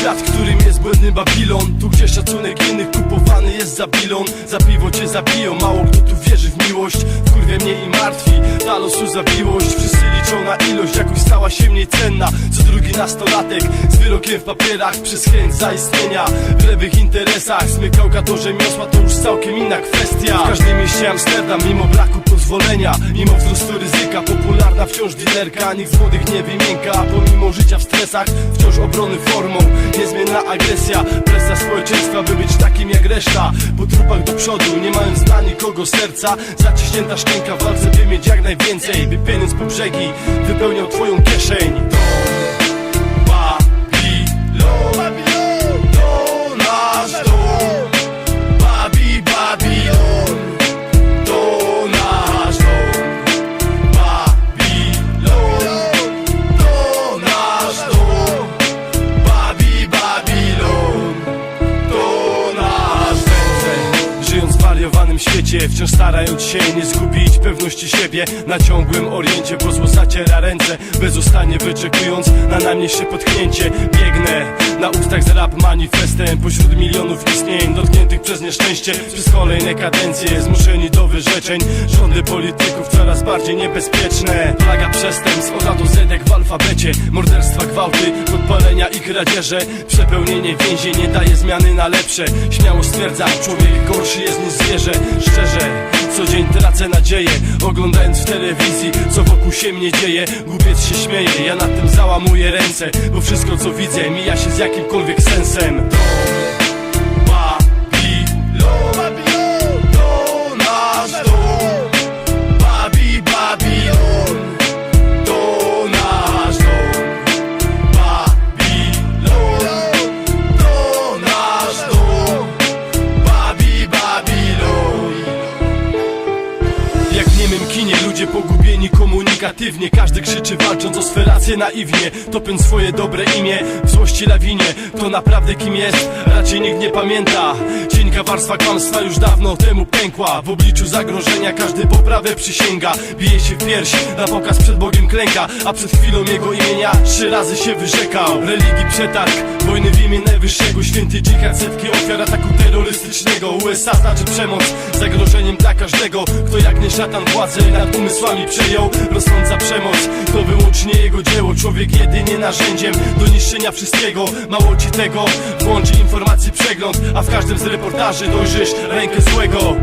Świat, którym jest błędny Babilon. Tu gdzie szacunek innych kupował za bilon Za piwo cię zabiją, mało kto tu wierzy w miłość Wkurwia mnie i martwi, ta losu zawiłość Wszyscy liczą na ilość, jakoś stała się mniej cenna. Co drugi nastolatek z wyrokiem w papierach Przez chęć zaistnienia. W lewych interesach Smykałka to rzemiosła, to już całkiem inna kwestia. W każdym mieście Amsterdam, mimo braku pozwolenia Mimo wzrostu ryzyka, popularna wciąż dealerka. Nikt z młodych nie wymięka, pomimo życia w stresach Wciąż obrony formą, niezmienna agresja Presja społeczeństwa, by być takim jak reszta. Po trupach do przodu, nie mając dla nikogo serca. Zaciśnięta szczęka w walce, by mieć jak najwięcej By pieniądz po brzegi wypełniał twoją kieszeń świecie, wciąż starając się nie zgubić pewności siebie. Na ciągłym oriencie, bo zło zaciera ręce Bezustannie wyczekując na najmniejsze potknięcie. Biegnę na ustach z rap manifestem. Pośród milionów istnień przez nieszczęście Przez kolejne kadencje. Zmuszeni do wyrzeczeń Rządy polityków coraz bardziej niebezpieczne. Plaga przestępstw od A do Z w alfabecie. Morderstwa, gwałty, podpalenia i kradzieże. Przepełnienie więzień nie daje zmiany na lepsze. Śmiało stwierdzam, człowiek gorszy jest niż zwierzę. Szczerze, co dzień tracę nadzieję. Oglądając w telewizji, co wokół się mnie dzieje. Głupiec się śmieje, ja nad tym załamuję ręce Bo wszystko co widzę mija się z jakimkolwiek sensem komunikatywnie Każdy krzyczy walcząc o swe racje naiwnie. Topiąc swoje dobre imię w złości lawinie. To naprawdę kim jest? Raczej nikt nie pamięta. Cienka warstwa kłamstwa już dawno temu pękła. W obliczu zagrożenia każdy poprawę przysięga. Bije się w pierś, na pokaz przed Bogiem klęka. A przed chwilą jego imienia trzy razy się wyrzekał. Religii przetarg, wojny w imię najwyższego. Święty dżihad, setki ofiar ataku terrorystycznego. USA znaczy przemoc, zagrożeniem dla każdego Kto jak nie szatan władzę nad umysłami przejął Rosnąca przemoc. To wyłącznie jego dzieło. Człowiek jedynie narzędziem do niszczenia wszystkiego. Mało ci tego, włącz informacji przegląd A w każdym z reportaży dojrzysz rękę złego